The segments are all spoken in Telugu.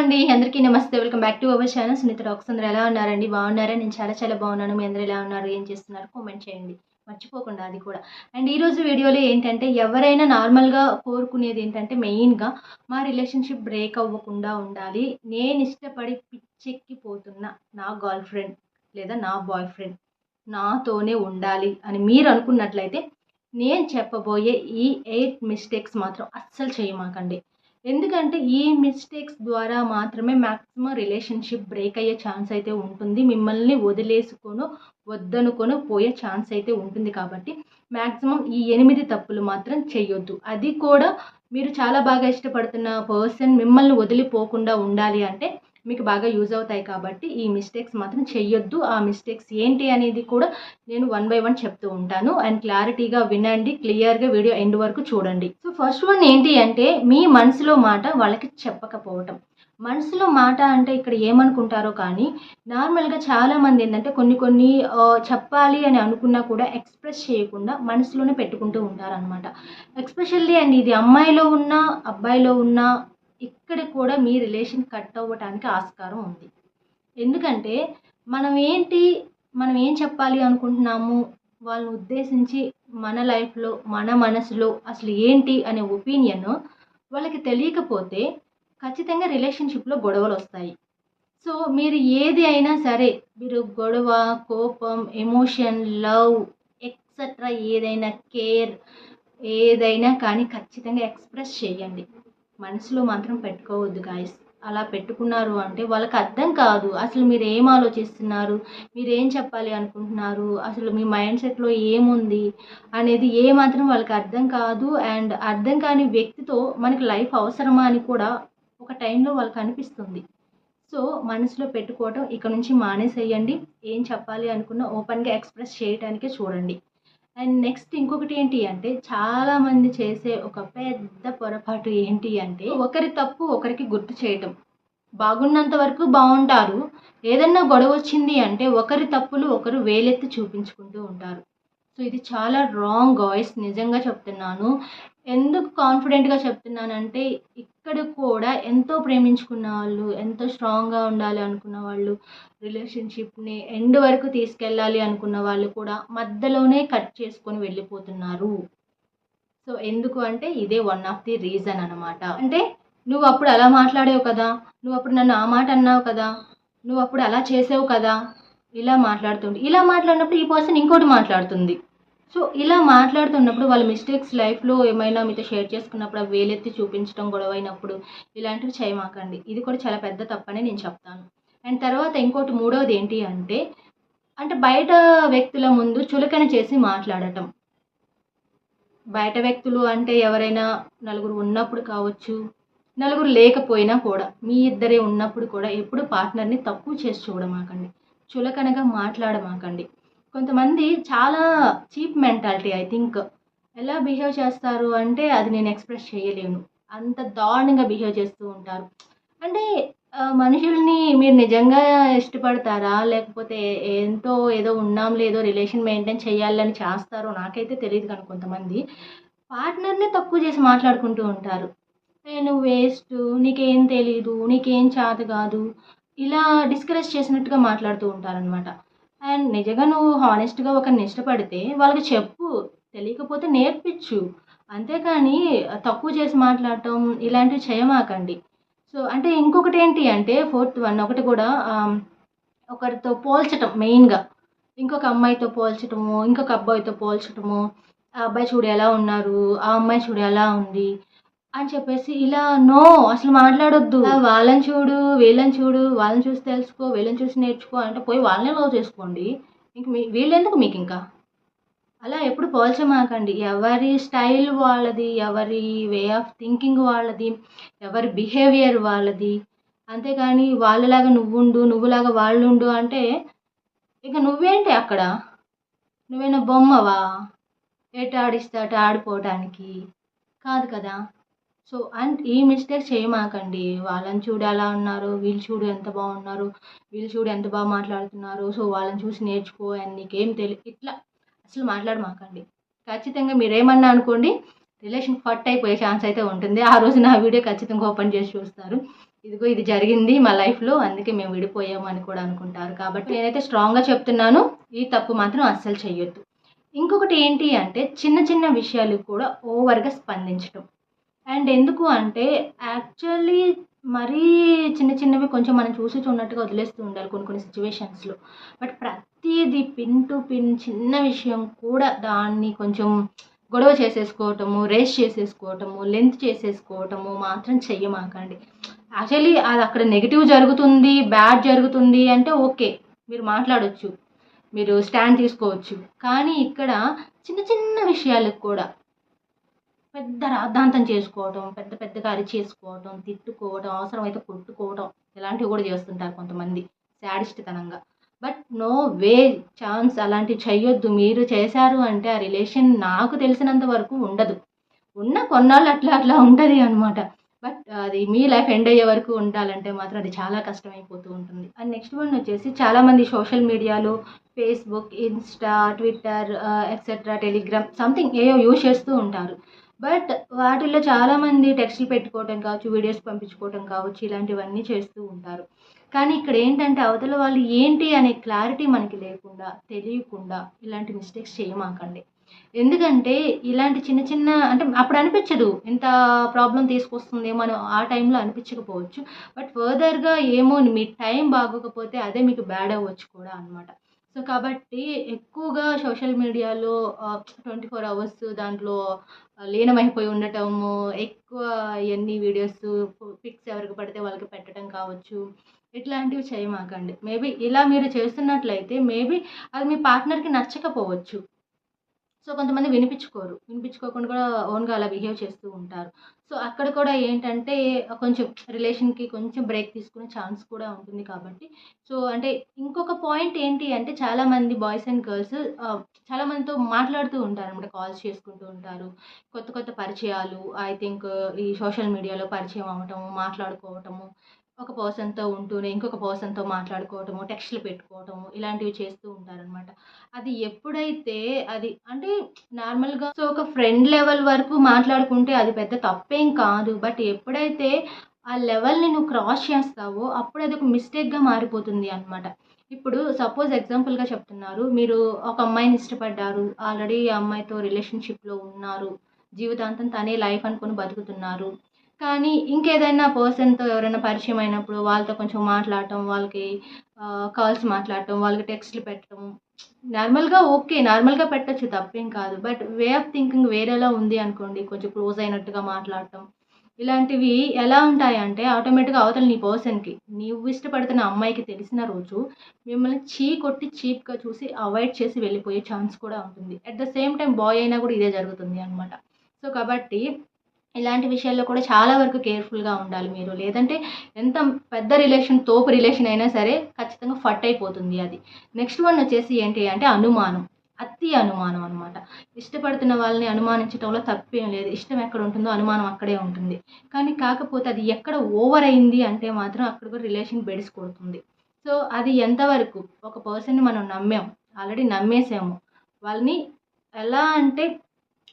అండి. అందరికీ నమస్తే. Welcome back to our channel. Sunitha docs అందరూ ఎలా ఉన్నారండి? బాగున్నారా? నేను చాలా చాలా బాగున్నాను. మీ అందరూ ఎలా ఉన్నారు? ఏం చేస్తున్నారు? కామెంట్ చేయండి. మర్చిపోకుండా అది కూడా. అండ్ ఈరోజు వీడియోలో ఏంటంటే ఎవరైనా నార్మల్గా కోరుకునేది ఏంటంటే మెయిన్గా మా రిలేషన్షిప్ బ్రేక్ అవ్వకుండా ఉండాలి. నేను ఇష్టపడి పిచ్చెక్కిపోతున్న నా గర్ల్ ఫ్రెండ్ లేదా నా బాయ్ ఫ్రెండ్ నాతోనే ఉండాలి అని మీరు అనుకున్నట్లయితే నేను చెప్పబోయే ఈ ఎయిట్ మిస్టేక్స్ మాత్రం అస్సలు చేయమాకండి. ఎందుకంటే ఈ మిస్టేక్స్ ద్వారా మాత్రమే మ్యాక్సిమం రిలేషన్షిప్ బ్రేక్ అయ్యే ఛాన్స్ అయితే ఉంటుంది. మిమ్మల్ని వదిలేసుకొను వద్దనుకొని పోయే ఛాన్స్ అయితే ఉంటుంది కాబట్టి మ్యాక్సిమం ఈ ఎనిమిది తప్పులు మాత్రం చెయ్యొద్దు. అది కూడా మీరు చాలా బాగా ఇష్టపడుతున్న పర్సన్ మిమ్మల్ని వదిలిపోకుండా ఉండాలి అంటే మీకు బాగా యూజ్ అవుతాయి కాబట్టి ఈ మిస్టేక్స్ మాత్రం చెయ్యొద్దు. ఆ మిస్టేక్స్ ఏంటి అనేది కూడా నేను వన్ బై వన్ చెప్తూ ఉంటాను. అండ్ క్లారిటీగా వినండి క్లియర్గా వీడియో ఎండ్ వరకు చూడండి. సో ఫస్ట్ వన్ ఏంటి అంటే మీ మనసులో మాట వాళ్ళకి చెప్పకపోవటం. మనసులో మాట అంటే ఇక్కడ ఏమనుకుంటారో కానీ నార్మల్గా చాలామంది ఏంటంటే కొన్ని కొన్ని చెప్పాలి అని అనుకున్నా కూడా ఎక్స్ప్రెస్ చేయకుండా మనసులోనే పెట్టుకుంటూ ఉంటారనమాట ఎక్స్పెషల్లీ అండ్ ఇది అమ్మాయిలో ఉన్న అబ్బాయిలో ఉన్న ఇక్కడ కూడా మీ రిలేషన్ కట్ అవ్వటానికి ఆస్కారం ఉంది. ఎందుకంటే మనం ఏంటి మనం ఏం చెప్పాలి అనుకుంటున్నాము? వాళ్ళని ఉద్దేశించి మన లైఫ్లో మన మనసులో అసలు ఏంటి అనే ఒపీనియన్ వాళ్ళకి తెలియకపోతే ఖచ్చితంగా రిలేషన్షిప్లో గొడవలు వస్తాయి. సో మీరు ఏది అయినా సరే మీరు గొడవ కోపం ఎమోషన్ లవ్ ఎక్సెట్రా ఏదైనా కేర్ ఏదైనా కానీ ఖచ్చితంగా ఎక్స్ప్రెస్ చేయండి. మనసులో మాత్రం పెట్టుకోవద్దు గాయస్ అలా పెట్టుకున్నారు అంటే వాళ్ళకి అర్థం కాదు. అసలు మీరు ఏం ఆలోచిస్తున్నారు? మీరు ఏం చెప్పాలి అనుకుంటున్నారు? అసలు మీ మైండ్ సెట్లో ఏముంది? అనేది ఏ మాత్రం వాళ్ళకి అర్థం కాదు. అండ్ అర్థం కాని వ్యక్తితో మనకి లైఫ్ అవసరమా అని కూడా ఒక టైంలో వాళ్ళకి అనిపిస్తుంది. సో మనసులో పెట్టుకోవటం ఇక నుంచి మానేసేయండి. ఏం చెప్పాలి అనుకున్నా ఓపెన్గా ఎక్స్ప్రెస్ చేయడానికే చూడండి. అండ్ నెక్స్ట్ ఇంకొకటి ఏంటి అంటే చాలా మంది చేసే ఒక పెద్ద పొరపాటు ఏంటి అంటే ఒకరి తప్పు ఒకరికి గుర్తు చేయటం. బాగున్నంత వరకు బాగుంటారు ఏదన్నా గొడవ వచ్చింది అంటే ఒకరి తప్పులు ఒకరు వేలెత్తి చూపించుకుంటూ ఉంటారు. సో ఇది చాలా రాంగ్ గాయ్స్ నిజంగా చెప్తున్నాను. ఎందుకు కాన్ఫిడెంట్గా చెప్తున్నానంటే ఇక్కడ కూడా ఎంతో ప్రేమించుకున్న వాళ్ళు ఎంతో స్ట్రాంగ్గా ఉండాలి అనుకున్న వాళ్ళు రిలేషన్షిప్ని ఎండ్ వరకు తీసుకెళ్ళాలి అనుకున్న వాళ్ళు కూడా మధ్యలోనే కట్ చేసుకొని వెళ్ళిపోతున్నారు. సో ఎందుకు అంటే ఇదే వన్ ఆఫ్ ది రీజన్ అనమాట అంటే నువ్వు అప్పుడు అలా మాట్లాడావు కదా నువ్వు అప్పుడు నన్ను ఆ మాట అన్నావు కదా నువ్వు అప్పుడు అలా చేసావు కదా ఇలా మాట్లాడుతుంది ఇలా మాట్లాడినప్పుడు ఈ పర్సన్ ఇంకోటి మాట్లాడుతుంది. సో ఇలా మాట్లాడుతున్నప్పుడు వాళ్ళ మిస్టేక్స్ లైఫ్లో ఏమైనా మీతో షేర్ చేసుకున్నప్పుడు అవి వేలెత్తి చూపించడం గొడవైనప్పుడు ఇలాంటివి చేయమాకండి. ఇది కూడా చాలా పెద్ద తప్పనే నేను చెప్తాను. అండ్ తర్వాత ఇంకోటి మూడవది ఏంటి అంటే అంటే బయట వ్యక్తుల ముందు చులకన చేసి మాట్లాడటం. బయట వ్యక్తులు అంటే ఎవరైనా నలుగురు ఉన్నప్పుడు కావచ్చు నలుగురు లేకపోయినా కూడా మీ ఇద్దరే ఉన్నప్పుడు కూడా ఎప్పుడు పార్ట్నర్ని తక్కువ చేసి చూడమాకండి. చులకనగా మాట్లాడమాకండి కొంతమంది చాలా చీప్ మెంటాలిటీ ఐ థింక్. ఎలా బిహేవ్ చేస్తారు అంటే అది నేను ఎక్స్ప్రెస్ చేయలేను. అంత దారుణంగా బిహేవ్ చేస్తూ ఉంటారు. అంటే మనుషుల్ని మీరు నిజంగా ఇష్టపడతారా? లేకపోతే ఎంతో ఏదో ఉన్నాం లేదో రిలేషన్ మెయింటైన్ చేయాలని చేస్తారో నాకైతే తెలియదు కానీ కొంతమంది పార్ట్నర్ని తక్కువ చేసి మాట్లాడుకుంటూ ఉంటారు. నేను వేస్ట్ నీకేం తెలీదు నీకేం చేత కాదు ఇలా డిస్కరేజ్ చేసినట్టుగా మాట్లాడుతూ ఉంటారనమాట అండ్ నిజంగా నువ్వు హానెస్ట్గా ఒకరిని ఇష్టపడితే వాళ్ళకి చెప్పు తెలియకపోతే నేర్పించు. అంతేకాని తక్కువ చేసి మాట్లాడటం ఇలాంటివి చేయమాకండి. సో అంటే ఇంకొకటి ఏంటి అంటే ఫోర్త్ వన్ ఒకటి కూడా ఒకరితో పోల్చటం మెయిన్గా. ఇంకొక అమ్మాయితో పోల్చటము ఇంకొక అబ్బాయితో పోల్చటము. ఆ అబ్బాయి చూడు ఎలా ఉన్నారు ఆ అమ్మాయి చూడు ఎలా ఉంది అని చెప్పేసి ఇలా నో అసలు మాట్లాడొద్దు. వాళ్ళని చూడు వీళ్ళని చూడు వాళ్ళని చూసి తెలుసుకో వీళ్ళని చూసి నేర్చుకో అంటే పోయి వాళ్ళని లవ్ చేసుకోండి. ఇంక మీ వీళ్ళెందుకు మీకు ఇంకా అలా ఎప్పుడు పోల్చమాకండి. ఎవరి స్టైల్ వాళ్ళది ఎవరి వే ఆఫ్ థింకింగ్ వాళ్ళది ఎవరి బిహేవియర్ వాళ్ళది. అంతేకాని వాళ్ళలాగా నువ్వుండు నువ్వులాగా వాళ్ళుండు అంటే ఇక నువ్వేంటి అక్కడ? నువ్వేనా బొమ్మవా? ఏట ఆడిస్తే ఆడిపోవటానికి? కాదు కదా. సో అండ్ ఈ మిస్టేక్ చేయమాకండి. వాళ్ళని చూడు ఎలా ఉన్నారు వీళ్ళు చూడు ఎంత బాగున్నారు వీళ్ళు చూడు ఎంత బాగా మాట్లాడుతున్నారు. సో వాళ్ళని చూసి నేర్చుకో అండ్ నీకేం తెలియదు ఇట్లా అసలు మాట్లాడమాకండి. ఖచ్చితంగా మీరేమన్నా అనుకోండి రిలేషన్ ఫట్ అయిపోయే ఛాన్స్ అయితే ఉంటుంది. ఆ రోజు నా వీడియో ఖచ్చితంగా ఓపెన్ చేసి చూస్తారు. ఇదిగో ఇది జరిగింది మా లైఫ్లో అందుకే మేము విడిపోయాము అని కూడా అనుకుంటారు. కాబట్టి నేనైతే స్ట్రాంగ్గా చెప్తున్నాను ఈ తప్పు మాత్రం అస్సలు చేయొద్దు ఇంకొకటి ఏంటి అంటే చిన్న చిన్న విషయాలు కూడా ఓవర్గా స్పందించడం అండ్ ఎందుకు అంటే యాక్చువల్లీ మరీ చిన్న చిన్నవి కొంచెం మనం చూసి చూడనట్టుగా వదిలేస్తూ ఉండాలి కొన్ని కొన్ని సిచ్యువేషన్స్లో బట్ ప్రతిదీ పిన్ టు పిన్ చిన్న విషయం కూడా దాన్ని కొంచెం గొడవ చేసేసుకోవటము రేస్ చేసేసుకోవటము లెంత్ చేసేసుకోవటము మాత్రం చెయ్యమాకండి. యాక్చువల్లీ అది అక్కడ నెగిటివ్ జరుగుతుంది బ్యాడ్ జరుగుతుంది అంటే ఓకే మీరు మాట్లాడవచ్చు మీరు స్టాండ్ తీసుకోవచ్చు. కానీ ఇక్కడ చిన్న చిన్న విషయాలకు కూడా పెద్ద రాద్ధాంతం చేసుకోవటం పెద్ద పెద్దగా అరిచేసుకోవటం తిట్టుకోవటం అవసరమైతే కొట్టుకోవటం ఇలాంటివి కూడా చేస్తుంటారు కొంతమంది శాడిస్ట్ తనంగా బట్ నో వే ఛాన్స్ అలాంటివి చెయ్యొద్దు. మీరు చేశారు అంటే ఆ రిలేషన్ నాకు తెలిసినంత వరకు ఉండదు. ఉన్న కొన్నాళ్ళు అట్లా అట్లా ఉంటుంది అనమాట బట్ అది మీ లైఫ్ ఎండ్ అయ్యే వరకు ఉండాలంటే మాత్రం అది చాలా కష్టమైపోతూ ఉంటుంది. అండ్ నెక్స్ట్ వన్ వచ్చేసి చాలామంది సోషల్ మీడియాలో Facebook Insta Twitter etcetera Telegram something ఏవో యూజ్ చేస్తూ ఉంటారు. బట్ వాటిల్లో చాలామంది టెక్స్ట్లు పెట్టుకోవటం కావచ్చు వీడియోస్ పంపించుకోవటం కావచ్చు ఇలాంటివన్నీ చేస్తూ ఉంటారు. కానీ ఇక్కడ ఏంటంటే అవతల వాళ్ళు ఏంటి అనే క్లారిటీ మనకి లేకుండా తెలియకుండా ఇలాంటి మిస్టేక్స్ చేయమాకండి. ఎందుకంటే ఇలాంటి చిన్న చిన్న అంటే అప్పుడు అనిపించదు ఇంత ప్రాబ్లం తీసుకొస్తుందేమో అని ఆ టైంలో అనిపించకపోవచ్చు. బట్ ఫర్దర్గా ఏమో మీ టైం బాగోకపోతే అదే మీకు బ్యాడ్ అవ్వచ్చు కూడా అనమాట సో కాబట్టి ఎక్కువగా సోషల్ మీడియాలో ట్వంటీ ఫోర్ అవర్స్ దాంట్లో లీనమైపోయి ఉండటము ఎక్కువ ఎన్ని వీడియోస్ పిక్స్ ఎవరికి పడితే వాళ్ళకి పెట్టడం కావచ్చు ఇట్లాంటివి చేయమాకండి. మేబీ ఇలా మీరు చేస్తున్నట్లయితే మేబీ అది మీ పార్ట్నర్కి నచ్చకపోవచ్చు. సో కొంతమంది వినిపించుకోరు. వినిపించుకోకుండా కూడా ఓన్గా అలా బిహేవ్ చేస్తూ ఉంటారు. సో అక్కడ కూడా ఏంటంటే కొంచెం రిలేషన్కి కొంచెం బ్రేక్ తీసుకునే ఛాన్స్ కూడా ఉంటుంది కాబట్టి. సో అంటే ఇంకొక పాయింట్ ఏంటి అంటే చాలామంది బాయ్స్ అండ్ గర్ల్స్ చాలామందితో మాట్లాడుతూ ఉంటారు అనమాట కాల్స్ చేసుకుంటూ ఉంటారు. కొత్త కొత్త పరిచయాలు ఐ థింక్ ఈ సోషల్ మీడియాలో పరిచయం అవ్వటము మాట్లాడుకోవటము ఒక పర్సన్తో ఉంటూనే ఇంకొక పర్సన్తో మాట్లాడుకోవటము టెక్స్ట్లు పెట్టుకోవటము ఇలాంటివి చేస్తూ ఉంటారనమాట అది ఎప్పుడైతే అది అంటే నార్మల్గా సో ఒక ఫ్రెండ్ లెవెల్ వరకు మాట్లాడుకుంటే అది పెద్ద తప్పేం కాదు. బట్ ఎప్పుడైతే ఆ లెవెల్ని నువ్వు క్రాస్ చేస్తావో అప్పుడు అది ఒక మిస్టేక్గా మారిపోతుంది అనమాట ఇప్పుడు సపోజ్ ఎగ్జాంపుల్గా చెప్తున్నారు. మీరు ఒక అమ్మాయిని ఇష్టపడ్డారు. ఆల్రెడీ ఆ అమ్మాయితో రిలేషన్షిప్లో ఉన్నారు. జీవితాంతం తనే లైఫ్ అనుకుని బతుకుతున్నారు. కానీ ఇంకేదైనా పర్సన్తో ఎవరైనా పరిచయం అయినప్పుడు వాళ్ళతో కొంచెం మాట్లాడటం వాళ్ళకి కాల్స్ మాట్లాడటం వాళ్ళకి టెక్స్ట్లు పెట్టడం నార్మల్గా ఓకే నార్మల్గా పెట్టచ్చు తప్పేం కాదు. బట్ వే ఆఫ్ థింకింగ్ వేరేలా ఉంది అనుకోండి కొంచెం క్లోజ్ అయినట్టుగా మాట్లాడటం. ఇలాంటివి ఎలా ఉంటాయంటే ఆటోమేటిక్గా అవతల నీ పర్సన్కి నీవు ఇష్టపడుతున్న అమ్మాయికి తెలిసిన రోజు మిమ్మల్ని చీ కొట్టి చీప్గా చూసి అవాయిడ్ చేసి వెళ్ళిపోయే ఛాన్స్ కూడా ఉంటుంది. At the same time boy అయినా కూడా ఇదే జరుగుతుంది అనమాట సో కాబట్టి ఇలాంటి విషయాల్లో కూడా చాలా వరకు కేర్ఫుల్గా ఉండాలి మీరు. లేదంటే ఎంత పెద్ద రిలేషన్ తోపు రిలేషన్ అయినా సరే ఖచ్చితంగా ఫట్ అయిపోతుంది అది. నెక్స్ట్ వన్ వచ్చేసి ఏంటి అంటే అనుమానం. అతి అనుమానం అనమాట ఇష్టపడుతున్న వాళ్ళని అనుమానించడంలో తప్పేం లేదు. ఇష్టం ఎక్కడ ఉంటుందో అనుమానం అక్కడే ఉంటుంది. కానీ కాకపోతే అది ఎక్కడ ఓవర్ అయింది అంటే మాత్రం అక్కడ కూడా రిలేషన్ బెడిసి కొడుతుంది. సో అది ఎంతవరకు? ఒక పర్సన్ని మనం నమ్మాం. ఆల్రెడీ నమ్మేసాము. వాళ్ళని ఎలా అంటే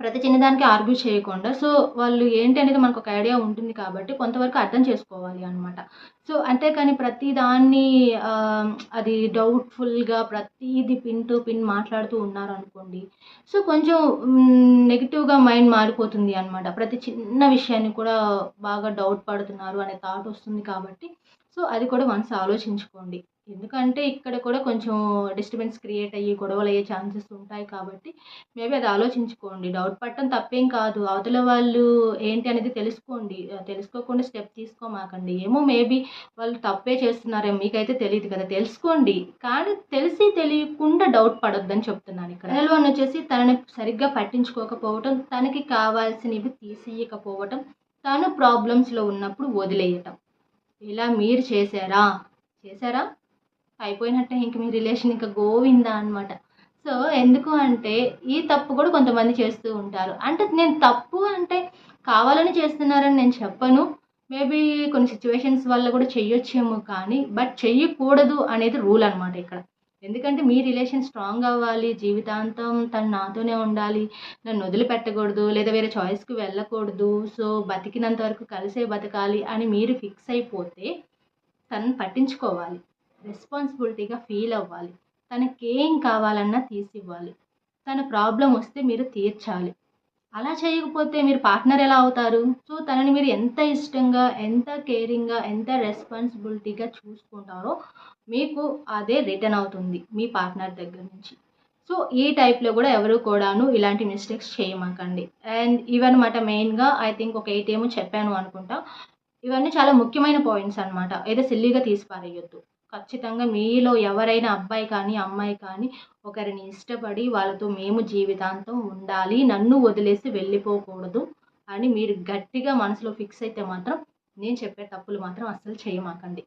ప్రతి చిన్నదానికి ఆర్గ్యూ చేయకుండా సో వాళ్ళు ఏంటి అనేది మనకు ఒక ఐడియా ఉంటుంది కాబట్టి కొంతవరకు అర్థం చేసుకోవాలి అనమాట సో అంతేకాని ప్రతి దాన్ని అది డౌట్ఫుల్గా ప్రతిది పిన్ టు పిన్ మాట్లాడుతూ ఉన్నారు అనుకోండి సో కొంచెం నెగిటివ్గా మైండ్ మారిపోతుంది అనమాట ప్రతి చిన్న విషయాన్ని కూడా బాగా డౌట్ పడుతున్నారు అనే థాట్ వస్తుంది కాబట్టి సో అది కూడా మనసు ఆలోచించుకోండి. ఎందుకంటే ఇక్కడ కూడా కొంచెం డిస్టర్బెన్స్ క్రియేట్ అయ్యి గొడవలు అయ్యే ఛాన్సెస్ ఉంటాయి కాబట్టి మేబీ అది ఆలోచించుకోండి. డౌట్ పట్టడం తప్పేం కాదు. అవతల వాళ్ళు ఏంటి అనేది తెలుసుకోండి. తెలుసుకోకుండా స్టెప్ తీసుకోమాకండి. ఏమో మేబీ వాళ్ళు తప్పే చేస్తున్నారేమో మీకైతే తెలియదు కదా. తెలుసుకోండి. కానీ తెలిసి తెలియకుండా డౌట్ పడొద్దని చెప్తున్నాను ఇక్కడ. నెల వన్ వచ్చేసి తనని సరిగ్గా పట్టించుకోకపోవటం తనకి కావాల్సినవి తీసేయకపోవటం తను ప్రాబ్లమ్స్లో ఉన్నప్పుడు వదిలేయటం. ఇలా మీరు చేశారా? చేశారా? అయిపోయినట్టే ఇంక మీ రిలేషన్ ఇంకా గోవిందా అనమాట సో ఎందుకు అంటే ఈ తప్పు కూడా కొంతమంది చేస్తూ ఉంటారు. అంటే నేను తప్పు అంటే కావాలని చేస్తున్నారని నేను చెప్పను. మేబీ కొన్ని సిచ్యువేషన్స్ వల్ల కూడా చెయ్యొచ్చేమో కానీ బట్ చెయ్యకూడదు అనేది రూల్ అనమాట ఇక్కడ. ఎందుకంటే మీ రిలేషన్ స్ట్రాంగ్ అవ్వాలి జీవితాంతం తను నాతోనే ఉండాలి నన్ను వదిలిపెట్టకూడదు లేదా వేరే చాయిస్కి వెళ్ళకూడదు సో బతికినంత వరకు కలిసే బతకాలి అని మీరు ఫిక్స్ అయిపోతే తను పట్టించుకోవాలి. రెస్పాన్సిబిలిటీగా ఫీల్ అవ్వాలి. తనకేం కావాలన్నా తీసివ్వాలి. తన ప్రాబ్లం వస్తే మీరు తీర్చాలి. అలా చేయకపోతే మీరు పార్ట్నర్ ఎలా అవుతారు? సో తనని మీరు ఎంత ఇష్టంగా ఎంత కేరింగ్గా ఎంత రెస్పాన్సిబిలిటీగా చూసుకుంటారో మీకు అదే రిటర్న్ అవుతుంది మీ పార్ట్నర్ దగ్గర నుంచి. సో ఈ టైప్లో కూడా ఎవరు కూడాను ఇలాంటి మిస్టేక్స్ చేయమాకండి. అండ్ ఇవన్నమాట మెయిన్గా ఐ థింక్ ఒక ఎయిట్ ఏమో చెప్పాను అనుకుంటా. ఇవన్నీ చాలా ముఖ్యమైన పాయింట్స్ అనమాట ఏదో సిల్లీగా తీసి పారేయొద్దు ఖచ్చితంగా మీలో ఎవరైనా అబ్బాయి కానీ అమ్మాయి కానీ ఒకరిని ఇష్టపడి వాళ్ళతో మేము జీవితాంతం ఉండాలి. నన్ను వదిలేసి వెళ్ళిపోకూడదు అని మీరు గట్టిగా మనసులో ఫిక్స్ అయితే మాత్రం నేను చెప్పే తప్పులు మాత్రం అస్సలు చేయమాకండి.